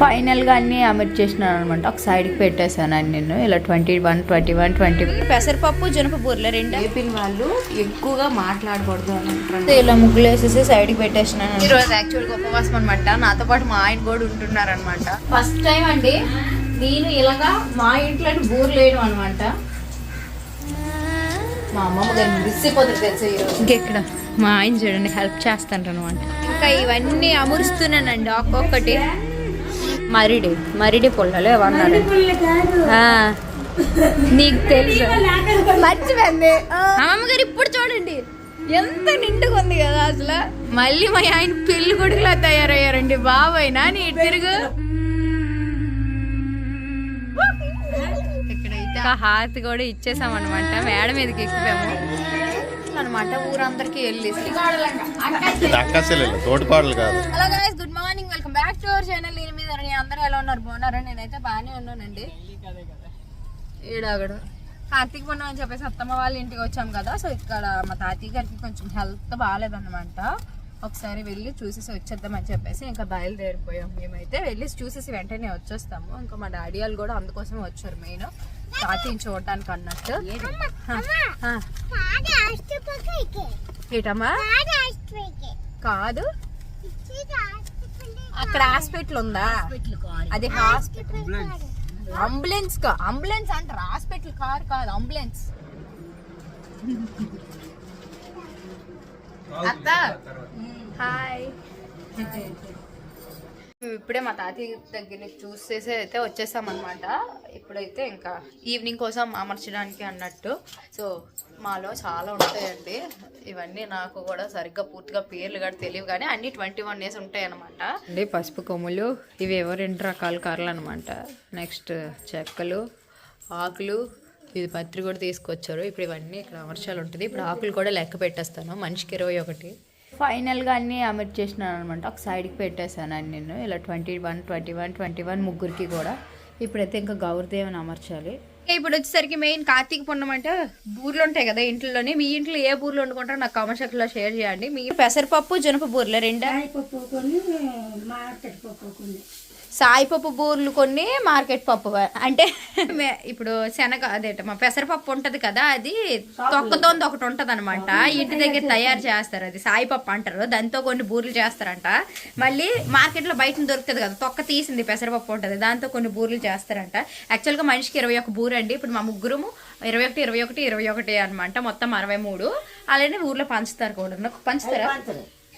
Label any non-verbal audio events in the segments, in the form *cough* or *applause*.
ఫైనల్గా అన్నీ అమర్చేసినాను అనమాట ఒక సైడ్కి పెట్టేశాను అని నేను. ఇలా twenty one twenty one twenty పెసరపప్పు జనప బూరెలు రెండు? ఏపీని వాళ్ళు ఎక్కువగా మాట్లాడకూడదు అని అంటారు ఇలా ముగ్గులు వేసేసి సైడ్కి పెట్టేసినాను. ఈరోజు యాక్చువల్గా ఉపవాసం అనమాట నాతో పాటు మా ఆయన కూడా ఉంటున్నారనమాట ఫస్ట్ టైం అండి నేను ఇలాగా మా ఇంట్లో బూరెలు వేయడం అనమాట మా అమ్మమ్మ గారు మిస్సిపోతుంది తెలుసు ఈరోజు ఇంకెక్కడ? మా ఆయన చూడండి హెల్ప్ చేస్తాను అనమాట ఇంకా ఇవన్నీ అమురుస్తున్నానండి ఒక్కొక్కటి. మరిడి మరిడి పుల్లలు ఏమన్నారు నీకు తెలుసు. మర్చిపోయింది. అమ్మమ్మ గారు ఇప్పుడు చూడండి ఎంత నిండుగా ఉంది కదా అసలు. మళ్ళీ మా ఆయన పెళ్ళి కొడుకులా తయారయ్యారండి బాబాయ్నా నీ తిరుగు. ఇక్కడైతే ఆ హాత్ కూడా ఇచ్చేసాం అనమాట మేడ మీదకి ఎక్కిపోయాము. అనమాట ఊరందరికి వెళ్ళి తోటిపాడలు కాదు. బ్యాక్ టు అవర్ ఛానల్ నేను మీద అందరూ ఎలా ఉన్నారు? బాగున్నారా? నేనైతే బాగానే ఉన్నానండి. ఈడాగడు కార్తీక పూర్ణం అని చెప్పేసి అత్తమ్మ వాళ్ళ ఇంటికి వచ్చాం కదా. సో ఇక్కడ మా తాతయ్య గారికి కొంచెం హెల్త్ బాగాలేదన్నమాట. ఒకసారి వెళ్ళి చూసేసి వచ్చేద్దామని చెప్పేసి ఇంకా బయలుదేరిపోయాం. మేమైతే వెళ్ళి చూసేసి వెంటనే వచ్చేస్తాము. ఇంకా మా డాడీ వాళ్ళు కూడా అందుకోసమే వచ్చారు మెయిన్. తాతయ్యని చూడటానికి అన్నట్టు. ఏటమ్మా? కాదు. అక్కడ హాస్పిటల్ ఉందా? అది హాస్పిటల్ అంబులెన్స్ కా? అంబులెన్స్ అంటారు హాస్పిటల్ కార్ కాదు అంబులెన్స్ అత్త. హాయ్. ఇప్పుడే మా తాతయ్య దగ్గర నుంచి చూసేసి అయితే వచ్చేసాం ఇప్పుడైతే ఇంకా ఈవినింగ్ కోసం అమర్చడానికి అన్నట్టు. సో మాలో చాలా ఉంటాయండి. ఇవన్నీ నాకు కూడా సరిగ్గా పూర్తిగా పేర్లు కూడా తెలియవు కానీ అన్ని ట్వంటీ వన్ డేస్ ఉంటాయి అనమాట అండి పసుపు కొమ్ములు ఇవి ఎవరు రెండు రకాల కర్రలు అనమాట నెక్స్ట్ చెక్కలు ఆకులు ఇది పత్రి కూడా తీసుకొచ్చారు. ఇప్పుడు ఇవన్నీ ఇక్కడ అమర్చాలు ఉంటుంది. ఇప్పుడు ఆకులు కూడా లెక్క పెట్టేస్తాను. మనిషికి ఇరవై ఒకటి. ఫైనల్గా అన్నీ అమర్చేసినాను అనమాట ఒక సైడ్కి పెట్టేశాను అని నేను. ఇలా twenty one twenty one twenty one ముగ్గురికి కూడా. ఇప్పుడైతే ఇంకా గౌరదేవని అమర్చాలి. ఇప్పుడు వచ్చేసరికి మెయిన్ కార్తీక పుణ్యం అంటే బూర్లు ఉంటాయి కదా ఇంట్లోనే. మీ ఇంట్లో ఏ బూర్లు వండుకుంటారో నాకు కామెంట్ సెక్షన్లో షేర్ చేయండి. మీ పెసరపప్పు జనప బూర్లు రెండా? సాయిపప్పు బూర్లు కొన్ని మార్కెట్ పప్పు అంటే ఇప్పుడు శనగ అదేట మా పెసరపప్పు ఉంటది కదా అది తొక్కతోంది ఒకటి ఉంటది అనమాట ఇంటి దగ్గర తయారు చేస్తారు. అది. సాయిపప్పు అంటారు. దాంతో కొన్ని బూర్లు చేస్తారంట. మళ్ళీ మార్కెట్లో బయట దొరుకుతుంది కదా. తొక్క తీసింది పెసరపప్పు ఉంటది. దాంతో కొన్ని బూర్లు చేస్తారంట. యాక్చువల్గా మనిషికి ఇరవై ఒక బూర అండి. ఇప్పుడు మా ముగ్గురము ఇరవై ఒకటి ఇరవై ఒకటి ఇరవై ఒకటి అనమాట మొత్తం అరవై మూడు. అలానే ఊర్లో పంచుతారు కూడా. పంచుతారా?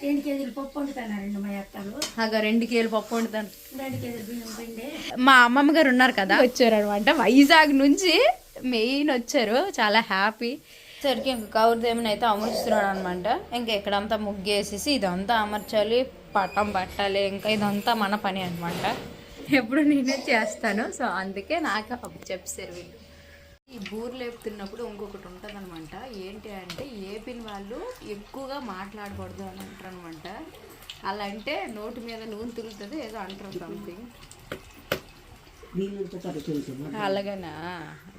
రెండు కేజీలు పప్పు వండుతానండి మా అత్తలు. అగా రెండు కేలు పప్పు వండుతాను. రెండు కేజీలు బియ్యం పిండి. మా అమ్మమ్మ గారు ఉన్నారు కదా. వచ్చారు అనమాట వైజాగ్ నుంచి మెయిన్ వచ్చారు. చాలా హ్యాపీ. సరికి ఇంకా కౌరదేమని అయితే అమరుస్తున్నాడు అనమాట ఇంకా ఇక్కడంతా ముగ్గేసేసి ఇదంతా అమర్చాలి పట్టం పట్టాలి ఇంకా ఇదంతా మన పని అనమాట. ఎప్పుడు నేనే చేస్తాను. సో అందుకే నాకు అప్పు చెప్పారు వీళ్ళు ఈ బూర్లు లేపుతున్నప్పుడు ఇంకొకటి ఉంటుంది అనమాట ఏంటి అంటే ఏపీని వాళ్ళు ఎక్కువగా మాట్లాడకూడదు అని అంటారు అనమాట అలా అంటే నోటి మీద నూనె తిరుగుతుంది ఏదో అంటారు సంథింగ్ అలాగనా?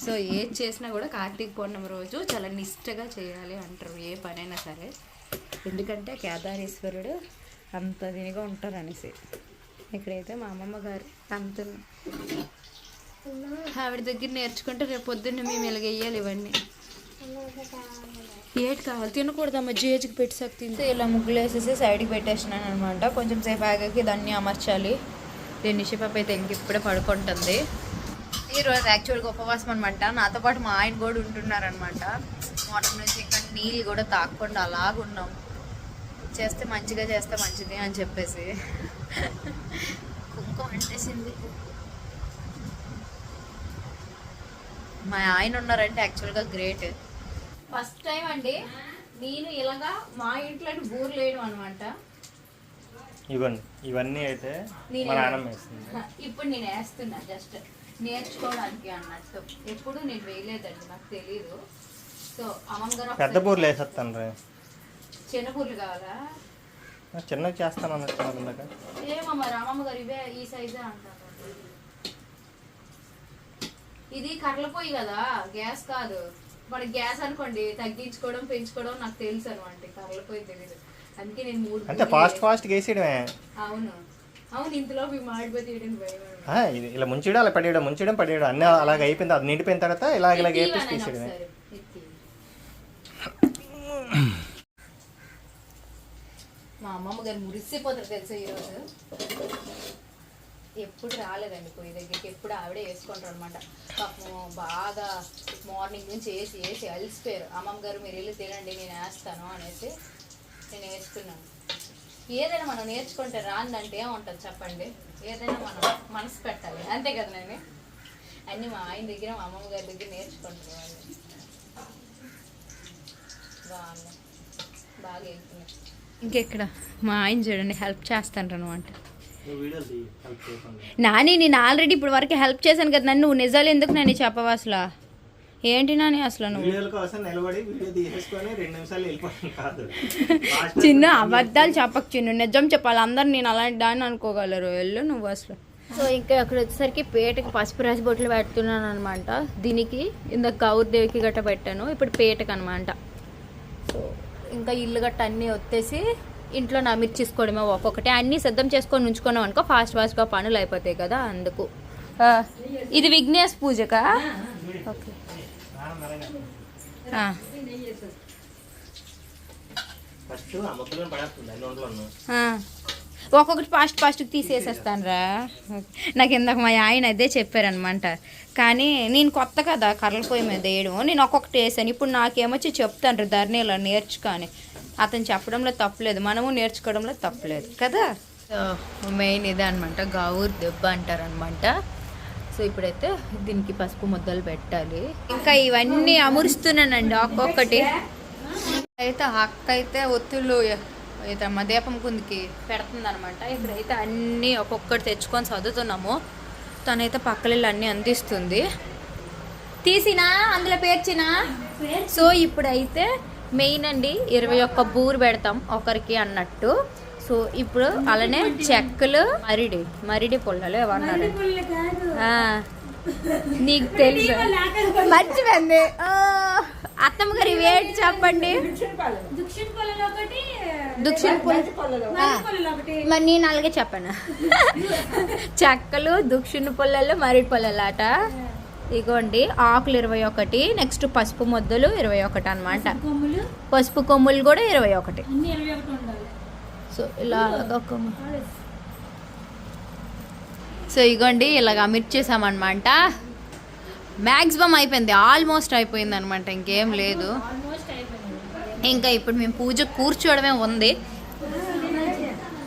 సో ఏది చేసినా కూడా కార్తీక పౌర్ణమి రోజు చాలా నిష్టగా చేయాలి అంటారు ఏ పనైనా సరే. ఎందుకంటే కేదారేశ్వరుడు అంత దీనిగా ఉంటారు అనేసి ఇక్కడైతే మా అమ్మమ్మ గారు అంత ఆవిడ దగ్గర నేర్చుకుంటే రేపు పొద్దున్న మేము ఇలాగ వేయాలి ఇవన్నీ. ఏటి కావాలి? తినకూడదమ్మ జేజ్కి పెట్టి తింటే ఇలా ముగ్గులు వేసేసి సైడ్కి పెట్టేసినాను అనమాట కొంచెం సేపు ఆగాకి దాన్ని అమర్చాలి. దీని నిషిపాప అయితే ఇంక ఇప్పుడే పడుకుంటుంది. ఈరోజు యాక్చువల్గా ఉపవాసం అనమాట నాతో పాటు మా ఆయన కూడా ఉంటున్నారనమాట మార్నింగ్ నుంచి ఇంకా నీళ్ళు కూడా తాగకుండా అలాగున్నాం చేస్తే మంచిగా చేస్తే మంచిది అని చెప్పేసి. కుంకుమ అంటేసింది. మా ఆయన ఉన్నారంటే యాక్చువల్గా గ్రేట్ ఫస్ట్ టైం అండి నేను ఇలాగా మా ఇంట్లో బూర్లు వేయడం అనమాట ఇవ్వండి ఇవన్నీ అయితే నేను మా నాన్నమ్మ వేస్తుంది. *laughs* ఇప్పుడు నేను వేస్తున్నా జస్ట్ నేర్చుకోవడానికి అన్నట్టు. ఎప్పుడు నేను వేయలేదండి నాకు తెలియదు సో అమ్మగారు పెద్ద బూర్లు వేసేస్తాను రే చిన్న బూర్లు కావాలా? చిన్నవి చేస్తాను అన్నట్టు ఏమో మరి అమ్మమ్మ గారు ఇవే ఈ సైజే అంటారు. ఇది కర్రల పొయ్యి కదా గ్యాస్ కాదు. మన గ్యాస్ అనుకోండి తగ్గించుకోవడం పెంచుకోవడం నాకు తెలుసు అనమాట కర్రల పొయ్యి తెలియదు అందుకే నేను మూడు అంటే ఫాస్ట్ ఫాస్ట్ వేసేయడమే అవును. అవును ఇంతలో మీ మాడిపోతే భయం ఇలా ముంచడం అలా పడేయడం ముంచడం పడేయడం అన్నీ అలాగ అయిపోయింది అది నిండిపోయిన తర్వాత ఇలాగ ఇలాగ వేపేసి తీసేయడమే *clears throat* మా అమ్మమ్మ గారు మురిసిపోతారు తెలుసా ఈరోజు ఎప్పుడు రాలేదండి పొయ్యి దగ్గరికి ఎప్పుడు ఆవిడే వేసుకుంటారు అనమాట పాపం బాగా మార్నింగ్ నుంచి వేసి వేసి అలిసిపోయారు. అమ్మమ్మ గారు మీరు వెళ్ళి తినండి నేను వేస్తాను అనేసి నేను వేసుకున్నాను. ఏదైనా మనం నేర్చుకుంటే రాందంటే ఏముంటుంది చెప్పండి? ఏదైనా మనం మనసు పెట్టాలి. అంతే కదా నేను? అన్నీ మా ఆయన దగ్గర మా అమ్మమ్మ గారి దగ్గర నేర్చుకుంటున్నాను అన్నీ బాగున్నాయి బాగా వెళ్తున్నాయి. ఇంకెక్కడ? మా ఆయన చూడండి హెల్ప్ చేస్తాను అనమాట నాని నేను ఆల్రెడీ ఇప్పుడు వరకు హెల్ప్ చేశాను కదా నన్ను. నువ్వు నిజాలు ఎందుకు నన్ను చెప్పవు అసలు? ఏంటి నాని అసలు నువ్వు? *laughs* చిన్న అబద్ధాలు చెప్పకు చిన్న. నిజం చెప్పాలి. అందరు నేను అలాంటి దాన్ని అనుకోగలరు. వెళ్ళు నువ్వు అసలు. సో ఇంకా అక్కడ వచ్చేసరికి పేటకి పసుపు రాసి బొట్లు పెడుతున్నాను అనమాట దీనికి ఇందాక గౌరదేవికి గట్ట పెట్టాను. ఇప్పుడు పేటకు అనమాట సో ఇంకా ఇల్లు గట్ట అన్నీ వచ్చేసి ఇంట్లో నమిర్చేసుకోవడమే ఒక్కొక్కటి. అన్నీ సిద్ధం చేసుకొని ఉంచుకున్నాం అనుకో ఫాస్ట్ ఫాస్ట్గా పనులు అయిపోతాయి కదా అందుకు. ఇది విఘ్నేష్ పూజకా? ఓకే. ఒక్కొక్కటి ఫాస్ట్ ఫాస్ట్ తీసేసేస్తాను రా నాకు ఇందాక మా ఆయన అదే చెప్పారనమాట. కానీ నేను కొత్త కదా కర్రల పొయ్యి మీద వేయడం. నేను ఒక్కొక్కటి వేసాను. ఇప్పుడు నాకేమొచ్చి చెప్తాను ధరణి ఇలా నేర్చుకొని. అతను చెప్పడంలో తప్పలేదు మనము నేర్చుకోవడంలో తప్పలేదు కదా? మెయిన్ ఇదే అనమాట గావుర్ దెబ్బ అంటారనమాట సో ఇప్పుడైతే దీనికి పసుపు ముద్దలు పెట్టాలి. ఇంకా ఇవన్నీ అమురుస్తున్నానండి ఒక్కొక్కటి అయితే అక్క అయితే ఒత్తులు అయితే మా దీపం కుందికి పెడుతుంది అనమాట ఇప్పుడైతే అన్నీ ఒక్కొక్కటి తెచ్చుకొని చదువుతున్నాము తనైతే పక్కల అన్నీ అందిస్తుంది. తీసినా అందులో పేర్చినా? సో ఇప్పుడైతే మెయిన్ అండి ఇరవై ఒక్క బూరు పెడతాం ఒకరికి అన్నట్టు. సో ఇప్పుడు అలానే చెక్కలు మరిడి మరిడి పుల్లలు ఏమన్నారు ఆ, నీకు తెలుసు? మర్చిపోయింది ఆ, అత్తమ్మ గారు ఇవి ఏంటి చెప్పండి? దుక్షిణ మరి నేను అలాగే చెప్పాను? చెక్కలు దుక్షిణ పుల్లలు మరిడి పుల్లలు అట. ఇగోండి ఆకులు ఇరవై ఒకటి నెక్స్ట్ పసుపు ముద్దలు ఇరవై ఒకటి అనమాట పసుపు కొమ్ములు? కూడా ఇరవై ఒకటి. సో ఇలా సో ఇగోండి ఇలాగ అమిర్చేసామన్నమాట మ్యాక్సిమం అయిపోయింది ఆల్మోస్ట్ అయిపోయింది అనమాట ఇంకేం లేదు. ఇంకా ఇప్పుడు మేము పూజ కూర్చోవడమే ఉంది.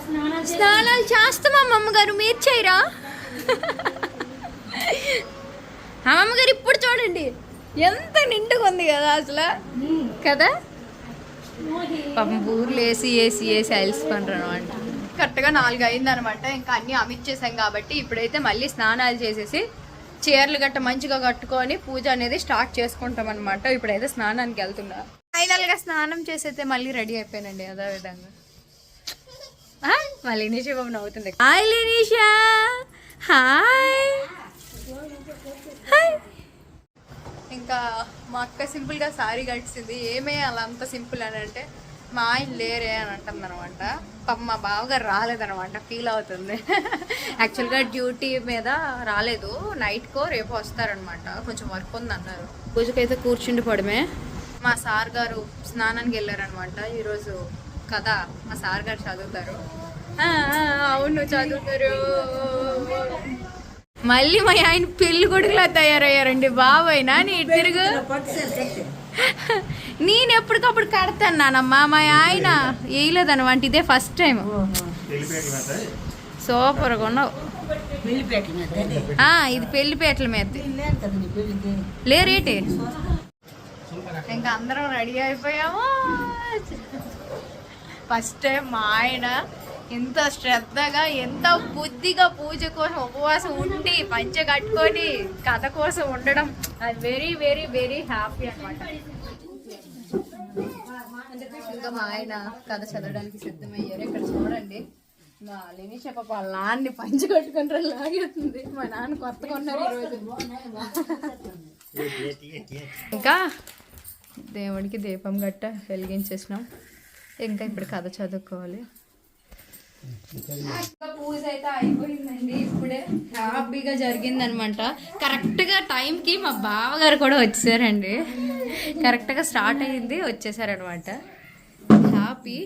స్నానాలు స్నానాలు చేస్తామా అమ్మగారు మీరు చేయరా? అమ్మగారు ఇప్పుడు చూడండి. ఎంత నిండుగా ఉంది కదా అసలు. కదా? పాపం బూర్లు వేసి వేసి వేసి అలసిపోండ్రు అనమాట కరెక్ట్గా నాలుగు అయింది అనమాట ఇంకా అన్నీ అమిచ్చేసాం కాబట్టి ఇప్పుడైతే మళ్ళీ స్నానాలు చేసేసి చీరలు గట్ట మంచిగా కట్టుకొని పూజ అనేది స్టార్ట్ చేసుకుంటాం అనమాట ఇప్పుడైతే స్నానానికి వెళ్తున్నా. ఫైనల్గా స్నానం చేసి అయితే మళ్ళీ రెడీ అయిపోయానండి అదే విధంగా మళ్ళీ నిషా బాబు నవ్వుతుంది. Hi Linisha hi. ఇంకా మా అక్క సింపుల్గా సారీ కట్టింది ఏమే అలా అంత సింపుల్ అని అంటే మా ఆయన లేరే అని అంటుంది అనమాట పాప మా బావగారు రాలేదనమాట ఫీల్ అవుతుంది. యాక్చువల్గా డ్యూటీ మీద రాలేదు. నైట్కో రేపు వస్తారనమాట కొంచెం వర్క్ ఉంది అన్నారు పూజకైతే కూర్చుండిపోవడమే మా సార్ గారు స్నానానికి వెళ్ళారనమాట ఈరోజు కథ మా సార్ గారు చదువుతారు. అవును చదువుతారు. మళ్ళీ మా ఆయన పెళ్ళి కొడుకులా తయారయ్యారండి బాబాయ్నా నీ తిరుగు. నేను ఎప్పటికప్పుడు కడతాను నానమ్మా మా ఆయన వేయలేదనమాట ఇదే ఫస్ట్ టైం సూపర్గా ఉన్నావు. ఆ, ఇది పెళ్ళిపేటల మీద. లేరేటి ఇంకా అందరం రెడీ అయిపోయాము. ఫస్ట్ టైం మా ఆయన ఎంత శ్రద్ధగా ఎంత బుద్ధిగా పూజ కోసం ఉపవాసం ఉండి పంచె కట్టుకొని కథ కోసం ఉండడం. అది వెరీ వెరీ వెరీ హ్యాపీ అన్నమాట. ఇంకా మా ఆయన కథ చదవడానికి సిద్ధమయ్యారు. ఇక్కడ చూడండి. మా లేని చెప్ప వాళ్ళ నాన్ని పంచి కట్టుకుంటారు లాగేస్తుంది. మా నాన్న కొత్తగా ఉన్నారు ఈరోజు. ఇంకా? దేవుడికి దీపం గట్ట వెలిగించేసినాం. ఇంకా ఇప్పుడు కథ చదువుకోవాలి. పూజ అయితే అయిపోయిందండి ఇప్పుడే. హ్యాపీగా జరిగిందనమాట. కరెక్ట్గా టైంకి మా బావగారు కూడా వచ్చారండి. కరెక్ట్గా స్టార్ట్ అయ్యింది వచ్చేసారనమాట. హ్యాపీ.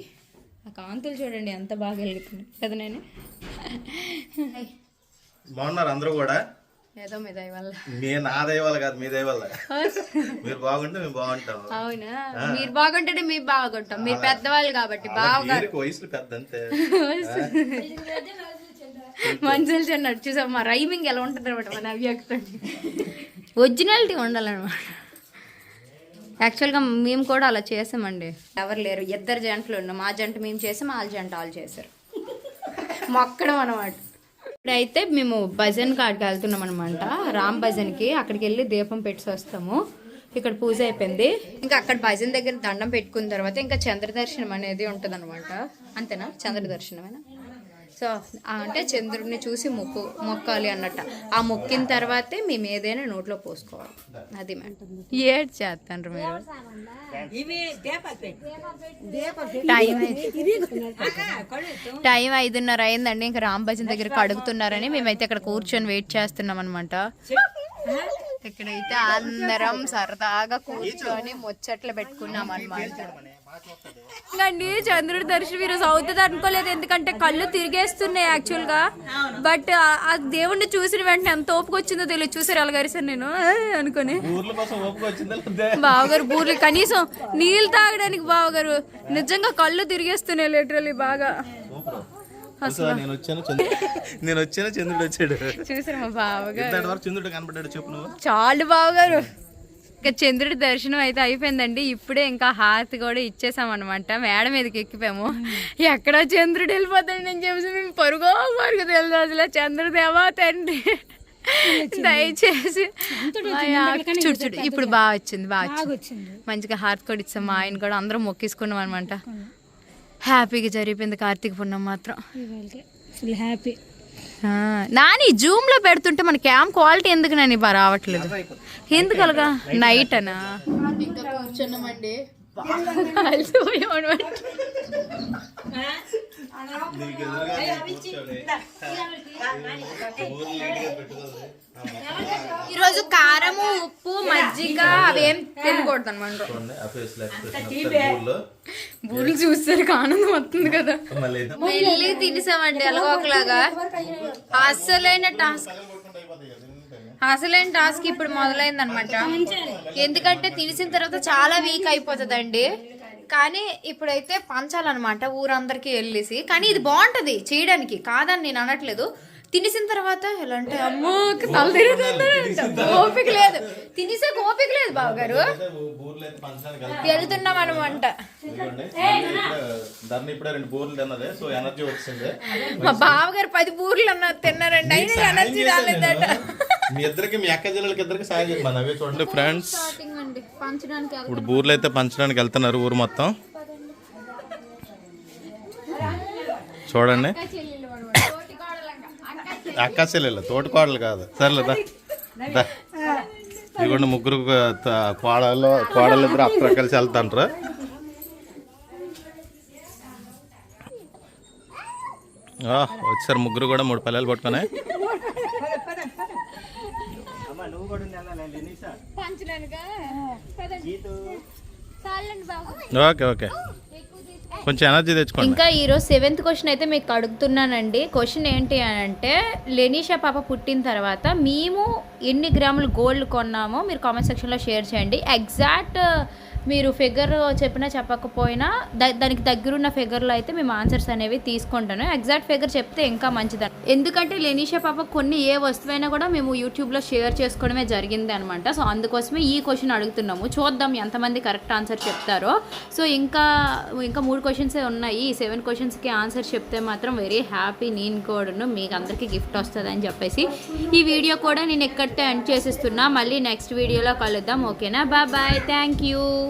ఆ కాంతులు చూడండి ఎంత బాగా వెలుగుతుంది కదా నేను. బాగున్నారు అందరూ కూడా? ఏదో మీ దయ వల్ల మీ నా దయవల్ల కాదు మీ దయవల్ల. మీరు బాగుంటే మేము బాగుంటాం. అవునా? మీరు బాగుంటేనే మీరు బాగుంటాం. మీరు పెద్దవాళ్ళు కాబట్టి వీరికి వయసులో పెద్ద అంతే. మనుషులు చిన్నట్టు చూసాం మా రైమింగ్ ఎలా ఉంటుంది అనమాట మన అవ్యక్తం. ఒరిజినాలిటీ ఉండాలన్నమాట. యాక్చువల్గా మేము కూడా అలా చేసామండి. ఎవరు లేరు. ఇద్దరు జంటలు ఉన్నాం. మా జంట మేము చేసాం వాళ్ళ జంట వాళ్ళు చేశారు. మొక్కడం అనమాట ఇప్పుడైతే మేము భజన్ కాడికి వెళ్తున్నాం అనమాట రామ్ భజన్కి అక్కడికి వెళ్ళి దీపం పెట్టి వస్తాము. ఇక్కడ పూజ అయిపోయింది. ఇంకా అక్కడ భజన్ దగ్గర దండం పెట్టుకున్న తర్వాత ఇంకా చంద్ర దర్శనం అనేది ఉంటుంది అనమాట అంతేనా? చంద్రదర్శనమేనా? సో అంటే చంద్రుడిని చూసి మొక్కు మొక్కాలి అన్నట్ట. ఆ మొక్కిన తర్వాతే మేము ఏదైనా నోట్లో పోసుకోవాలి. అది ఏడ్ చేస్తాండ్రు మీరు? టైం టైం ఐదున్నర అయిందండి. ఇంకా రాంభజన్ దగ్గర కడుగుతున్నారని మేమైతే ఇక్కడ కూర్చొని వెయిట్ చేస్తున్నాం అనమాట ఇక్కడైతే అందరం సరదాగా కూర్చొని ముచ్చట్లు పెట్టుకున్నాం అనమాట అండి చంద్రుడి దర్శనం ఈరోజు అవుతుంది అనుకోలేదు ఎందుకంటే కళ్ళు తిరిగేస్తున్నాయి యాక్చువల్గా. బట్ ఆ దేవుణ్ణి చూసిన వెంటనే ఎంత ఓపిక వచ్చిందో తెలియదు. చూసారు అలగారిసాను నేను? అనుకొని. బావగారు బూర్లు కనీసం నీళ్ళు తాగడానికి బావగారు నిజంగా కళ్ళు తిరిగేస్తున్నాయి లిటరలీ బాగా. నేను వచ్చాను చంద్రుడు నేను వచ్చాను చంద్రుడు వచ్చాడు. చూసారు మా బావగారు? చంద్రుడు కనపడ్డాడు చెప్పు నువ్వు. చాలు బావగారు. ఇంకా చంద్రుడి దర్శనం అయితే అయిపోయిందండి. ఇప్పుడే ఇంకా హారతి కూడా ఇచ్చేసాం అనమాట మేడ మీదకి ఎక్కిపోయాము. ఎక్కడ చంద్రుడు వెళ్ళిపోతాడు నేను చెప్పేసి మేము పరుగో పరుగు తెలుసు అసలు చంద్రుదేవా తండ్రి. దయచేసి చూడు చూడు ఇప్పుడు బాగా వచ్చింది బాగా వచ్చింది. మంచిగా హారతి కూడా ఇచ్చాం మా ఆయన కూడా అందరం మొక్కేసుకున్నాం అనమాట హ్యాపీగా జరిగిపోయింది కార్తీక పుణ్యం మాత్రం. Full happy. నాని జూమ్లో పెడుతుంటే మన క్యామ్ క్వాలిటీ ఎందుకు నాని రావట్లేదు? ఎందుకు అలాగా నైట్ అనా ఇంకా కూర్చున్నామండి. ఈరోజు కారము ఉప్పు మజ్జిగ అవేం తినకూడదు అనమాట చూడండి ఆ ఫేస్లో ఎక్స్ప్రెషన్ ఊర్లో. బూరెలు చూస్తారు ఆనందం వస్తుంది కదా. మళ్ళీ వెళ్ళి తినేసామండి ఎలాగో ఒకలాగా. అసలైన టాస్క్ అసలైన టాస్క్ ఇప్పుడు మొదలైంది అనమాట ఎందుకంటే తినేసిన తర్వాత చాలా వీక్ అయిపోతుందండి. కానీ ఇప్పుడైతే పంచాలన్నమాట ఊరందరికీ వెళ్ళేసి. కానీ ఇది బాగుంటది చేయడానికి. కాదని నేను అనట్లేదు. తినేసిన తర్వాత ఎలా అంటే అమ్మో తల ఓపిక లేదు. తినేసే ఓపిక లేదు అయితే పంచడానికి వెళ్తున్నాం అనమాట మా బావగారు పది బూర్లు అన్న తిన్నారండి. అయినా ఎనర్జీ రాలేదట. మీ ఇద్దరికి మీ అక్క జిల్లలకి ఇద్దరికి సాయం చేయమని అవే చూడండి. ఫ్రెండ్స్ ఇప్పుడు బూర్లు అయితే పంచడానికి వెళ్తున్నారు ఊరు మొత్తం. చూడండి. అక్క చెల్లెలు తోటి కోడలు కాదు. సర్లేదా దా. ఇదిగోండి ముగ్గురు కోడలు కోడలు ఇద్దరు అప్పుడు కలిసి వెళ్తాంటారు. వచ్చారు ముగ్గురు కూడా మూడు పల్లెలు పట్టుకొని. Okay okay. కొంచెం ఎనర్జీ తెచ్చుకోండి. ఇంకా ఈరోజు సెవెంత్ క్వశ్చన్ అయితే మీకు అడుగుతున్నానండి. క్వశ్చన్ ఏంటి అని అంటే లెనీషా పాప పుట్టిన తర్వాత మేము ఎన్ని గ్రాములు గోల్డ్ కొన్నామో మీరు కామెంట్ సెక్షన్లో షేర్ చేయండి. ఎగ్జాక్ట్ మీరు ఫిగర్ చెప్పినా చెప్పకపోయినా ద- దానికి దగ్గరున్న ఫిగర్లో అయితే మేము ఆన్సర్స్ అనేవి తీసుకుంటాను. ఎగ్జాక్ట్ ఫిగర్ చెప్తే ఇంకా మంచిదని ఎందుకంటే లెనీషా పాప కొన్ని ఏ వస్తువైనా కూడా మేము యూట్యూబ్లో షేర్ చేసుకోవడమే జరిగింది అనమాట సో అందుకోసమే ఈ క్వశ్చన్ అడుగుతున్నాము. చూద్దాం ఎంతమంది కరెక్ట్ ఆన్సర్ చెప్తారో. సో ఇంకా ఇంకా మూడు క్వశ్చన్సే ఉన్నాయి. ఈ సెవెన్ క్వశ్చన్స్కి ఆన్సర్ చెప్తే మాత్రం వెరీ హ్యాపీ నేను కూడాను మీకు అందరికీ గిఫ్ట్ వస్తుంది అని చెప్పేసి. ఈ వీడియో కూడా నేను ఎక్కడితే ఎండ్ చేసేస్తున్నా. మళ్ళీ నెక్స్ట్ వీడియోలో కలుద్దాం. ఓకేనా? Bye bye. Thank you.